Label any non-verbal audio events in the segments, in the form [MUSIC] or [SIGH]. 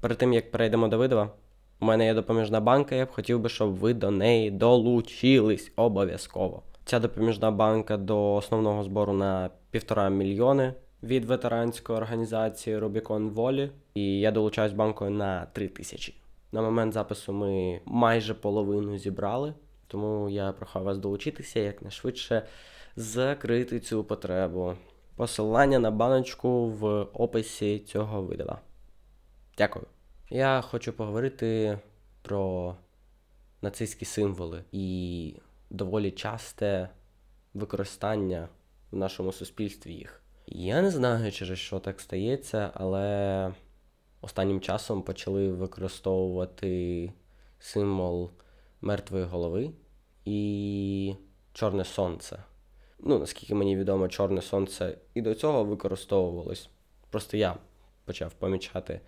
Перед тим як перейдемо до видава, у мене є допоміжна банка, я б хотів би, щоб ви до неї долучились обов'язково. Ця допоміжна банка до основного збору на півтора мільйони від ветеранської організації Rubicon Волі. І я долучаюсь банкою на 3 тисячі. На момент запису ми майже половину зібрали, тому я прохаю вас долучитися якнайшвидше закрити цю потребу. Посилання на баночку в описі цього видава. Дякую. Я хочу поговорити про нацистські символи і доволі часте використання в нашому суспільстві їх. Я не знаю, через що так стається, але останнім часом почали використовувати символ мертвої голови і чорне сонце. Ну, наскільки мені відомо, чорне сонце і до цього використовувалось. Просто я почав помічати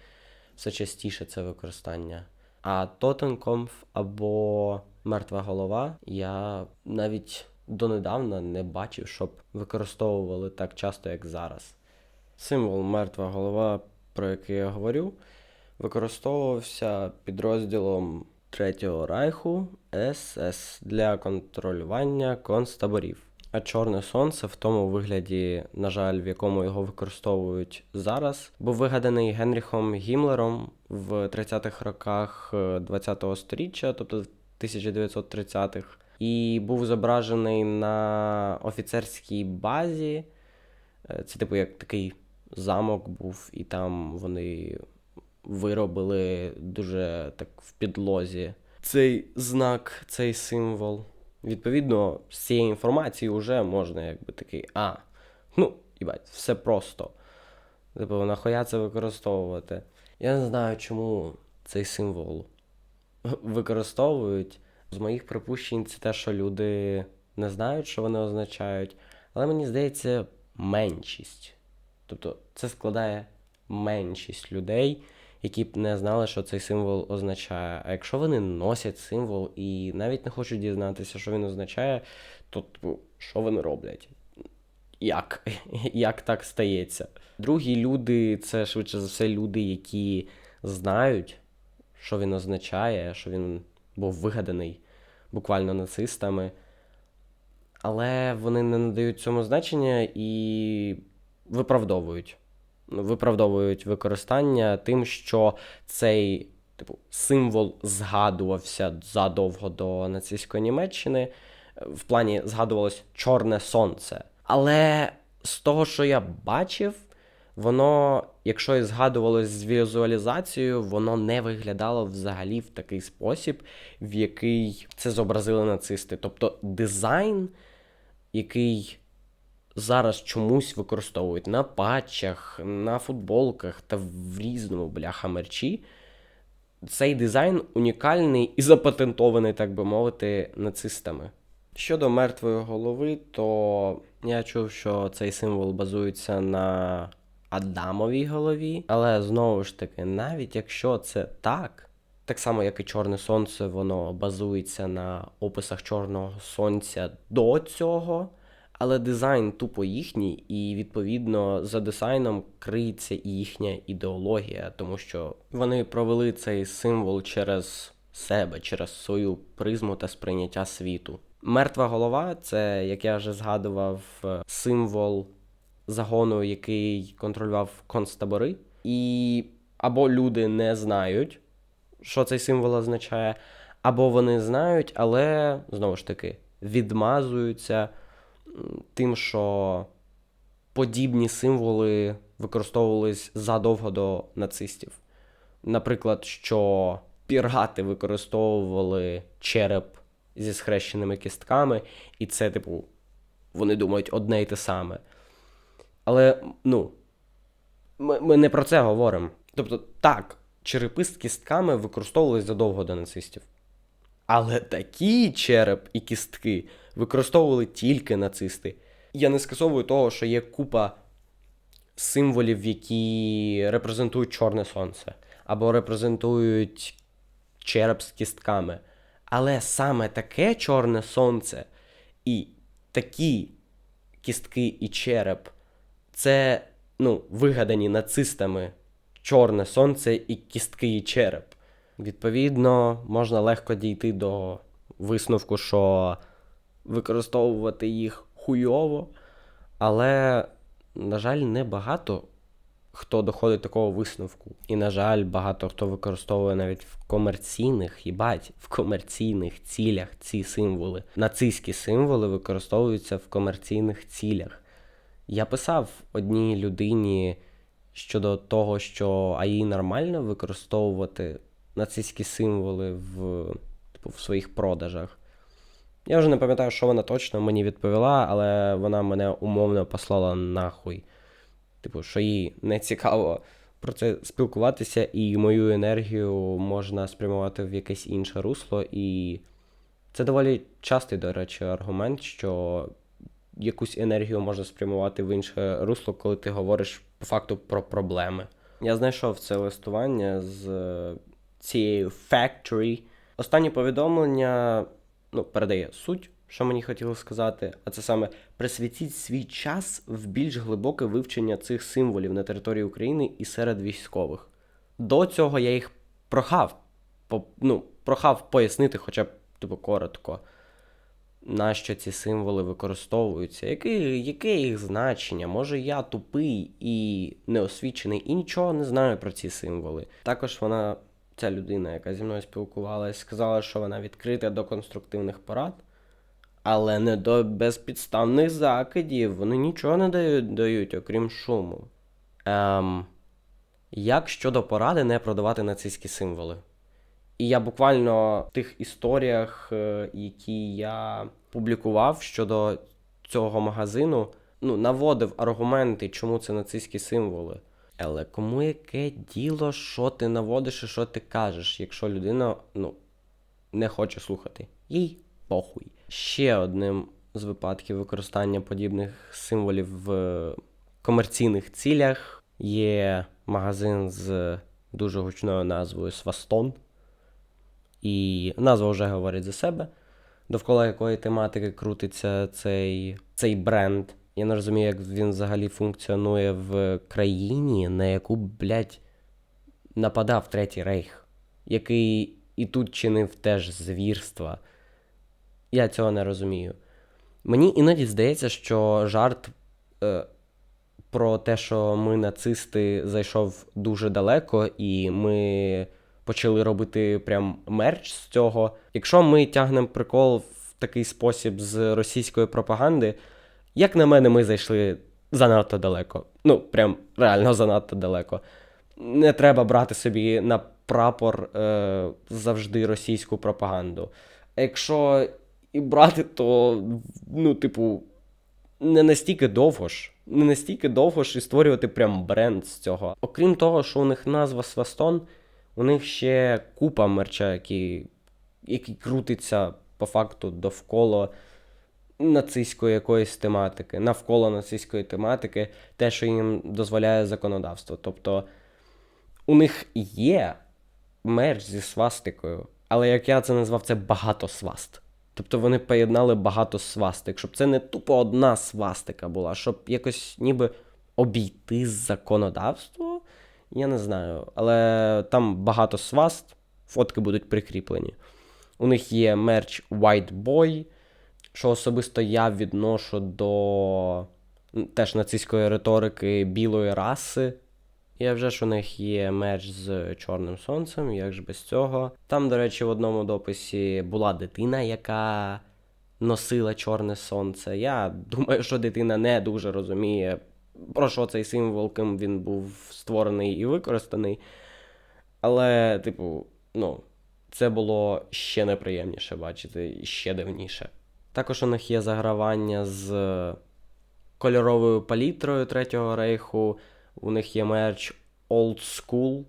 все частіше це використання. А Тотенкомф або Мертва голова я навіть донедавна не бачив, щоб використовували так часто, як зараз. Символ Мертва голова, про який я говорю, використовувався підрозділом Третього Райху СС для контролювання концтаборів. А Чорне Сонце в тому вигляді, на жаль, в якому його використовують зараз, був вигаданий Генріхом Гімлером в 30-х роках 20-го сторіччя, тобто в 1930-х, і був зображений на офіцерській базі. Е, Це, типу, як такий замок був, і там вони виробили дуже так в підлозі цей знак, цей символ. Відповідно, з цієї інформації вже можна якби такий, а, ну, їбать, все просто. Типу, нахуя це використовувати? Я не знаю, чому цей символ [LAUGHS] використовують. З моїх припущень, це те, що люди не знають, що вони означають, але мені здається, меншість. Тобто це складає меншість людей, які б не знали, що цей символ означає. А якщо вони носять символ і навіть не хочуть дізнатися, що він означає, то типу, що вони роблять? Як? [LAUGHS] Як так стається? Другі люди це швидше за все люди, які знають, що він означає, що він був вигаданий буквально нацистами, але вони не надають цьому значення і виправдовують. Виправдовують використання тим, що цей типу, символ згадувався задовго до нацистської Німеччини. В плані згадувалось Чорне Сонце. Але з того, що я бачив, воно, якщо і згадувалось з візуалізацією, воно не виглядало взагалі в такий спосіб, в який це зобразили нацисти. Тобто дизайн, який зараз чомусь використовують на патчах, на футболках та в різному бляха мерчі. Цей дизайн унікальний і запатентований, так би мовити, нацистами. Щодо мертвої голови, то я чув, що цей символ базується на Адамовій голові, але знову ж таки, навіть якщо це так, так само як і Чорне Сонце, воно базується на описах Чорного Сонця до цього, але дизайн тупо їхній, і відповідно за дизайном криється і їхня ідеологія, тому що вони провели цей символ через себе, через свою призму та сприйняття світу. Мертва голова це, як я вже згадував, символ загону, який контролював концтабори. І або люди не знають, що цей символ означає, або вони знають, але знову ж таки відмазуються тим, що подібні символи використовувались задовго до нацистів. Наприклад, що пірати використовували череп зі схрещеними кістками, і це, типу, вони думають одне й те саме. Але, ну, ми, ми не про це говоримо. Тобто, так, черепи з кістками використовувались задовго до нацистів. Але такі череп і кістки використовували тільки нацисти. Я не скасовую того, що є купа символів, які репрезентують Чорне Сонце, або репрезентують череп з кістками. Але саме таке Чорне Сонце і такі кістки і череп це ну, вигадані нацистами чорне сонце і кісткий череп. Відповідно, можна легко дійти до висновку, що використовувати їх хуйово, але, на жаль, не багато хто доходить до такого висновку. І, на жаль, багато хто використовує навіть в комерційних, їбать, в комерційних цілях ці символи. Нацистські символи використовуються в комерційних цілях. Я писав одній людині щодо того, що а їй нормально використовувати нацистські символи в, типу, в своїх продажах. Я вже не пам'ятаю, що вона точно мені відповіла, але вона мене умовно послала нахуй. Типу, що їй не цікаво про це спілкуватися, і мою енергію можна спрямувати в якесь інше русло. І це доволі частий, до речі, аргумент, що якусь енергію можна спрямувати в інше русло, коли ти говориш по факту про проблеми. Я знайшов це листування з е, цією Factory. Останнє повідомлення ну, передає суть, що мені хотіло сказати, а це саме присвятіть свій час в більш глибоке вивчення цих символів на території України і серед військових. До цього я їх прохав, по, ну, прохав пояснити хоча б типу коротко, нащо ці символи використовуються, яке, яке їх значення? Може я тупий і неосвічений, і нічого не знаю про ці символи. Також вона, ця людина, яка зі мною спілкувалась, сказала, що вона відкрита до конструктивних порад але не до безпідставних закидів. Вони нічого не дають, дають окрім шуму. Ем, Як щодо поради не продавати нацистські символи? І я буквально в тих історіях, е, які я публікував щодо цього магазину, ну, наводив аргументи, чому це нацистські символи. Але кому яке діло, що ти наводиш і що ти кажеш, якщо людина ну, не хоче слухати? Їй похуй. Ще одним з випадків використання подібних символів в комерційних цілях є магазин з дуже гучною назвою Свастон. І назва вже говорить за себе, довкола якої тематики крутиться цей цей бренд. Я не розумію, як він взагалі функціонує в країні, на яку, блядь, нападав Третій Рейх, який і тут чинив теж звірства. Я цього не розумію. Мені іноді здається, що жарт е, про те, що ми нацисти зайшов дуже далеко, і ми почали робити прям мерч з цього. Якщо ми тягнемо прикол в такий спосіб з російської пропаганди, як на мене, ми зайшли занадто далеко. Ну, прям реально занадто далеко. Не треба брати собі на прапор е, завжди російську пропаганду. Якщо і брати, то, ну, типу, не настільки довго ж. Не настільки довго ж і створювати прям бренд з цього. Окрім того, що у них назва Свастон, у них ще купа мерча, який, який крутиться по факту довкола нацистської якоїсь тематики, навколо нацистської тематики, те, що їм дозволяє законодавство. Тобто у них є мерч зі свастикою, але як я це назвав, це багато сваст. Тобто вони поєднали багато свастик, щоб це не тупо одна свастика була, щоб якось ніби обійти законодавство. Я не знаю. Але там багато сваст, фотки будуть прикріплені. У них є мерч White Boy, що особисто я відношу до теж нацистської риторики білої раси. І вже ж у них є меч з Чорним Сонцем, як ж без цього. Там, до речі, в одному дописі була дитина, яка носила Чорне Сонце. Я думаю, що дитина не дуже розуміє, про що цей символ, ким він був створений і використаний. Але, типу, ну, це було ще неприємніше бачити, ще дивніше. Також у них є загравання з кольоровою палітрою Третього рейху. У них є мерч Old School,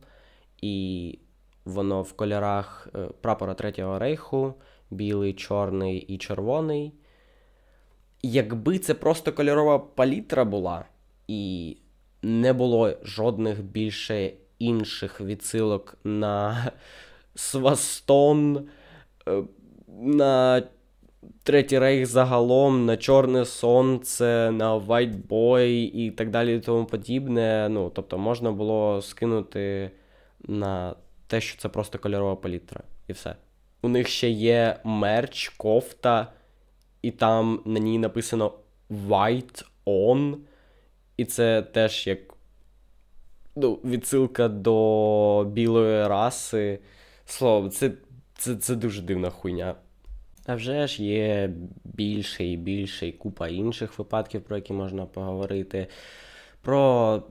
і воно в кольорах е, прапора Третього рейху, білий, чорний і червоний. Якби це просто кольорова палітра була, і не було жодних більше інших відсилок на [LAUGHS] свастон, е, на Третій рейх загалом на Чорне Сонце, на Boy і так далі і тому подібне. Ну, тобто можна було скинути на те, що це просто кольорова палітра, і все. У них ще є мерч, кофта, і там на ній написано White On. І це теж як ну, відсилка до білої раси. Слово, це, це, це дуже дивна хуйня. А вже ж є більше і більше і купа інших випадків, про які можна поговорити. Про,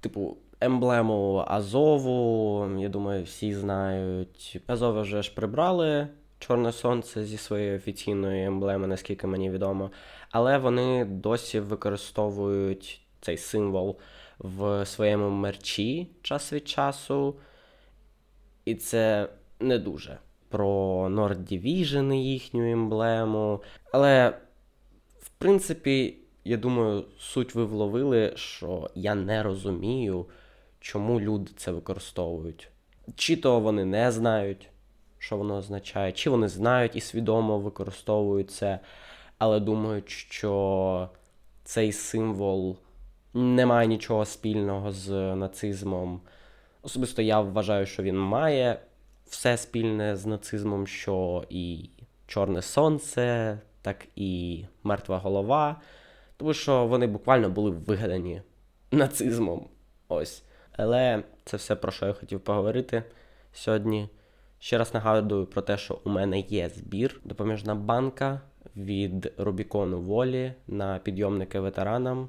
типу, емблему Азову. Я думаю, всі знають. Азови вже ж прибрали Чорне Сонце зі своєї офіційної емблеми, наскільки мені відомо. Але вони досі використовують цей символ в своєму мерчі час від часу. І це не дуже про Nord Division і їхню емблему. Але, в принципі, я думаю, суть ви вловили, що я не розумію, чому люди це використовують. Чи то вони не знають, що воно означає, чи вони знають і свідомо використовують це, але думають, що цей символ не має нічого спільного з нацизмом. Особисто я вважаю, що він має все спільне з нацизмом, що і Чорне Сонце, так і Мертва голова. Тому що вони буквально були вигадані нацизмом. Ось. Але це все про що я хотів поговорити сьогодні. Ще раз нагадую про те, що у мене є збір, допоміжна банка від Рубікону Волі на підйомники ветеранам.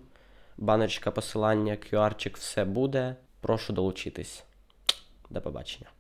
Баночка посилання, QR-чик, все буде. Прошу долучитись. До побачення.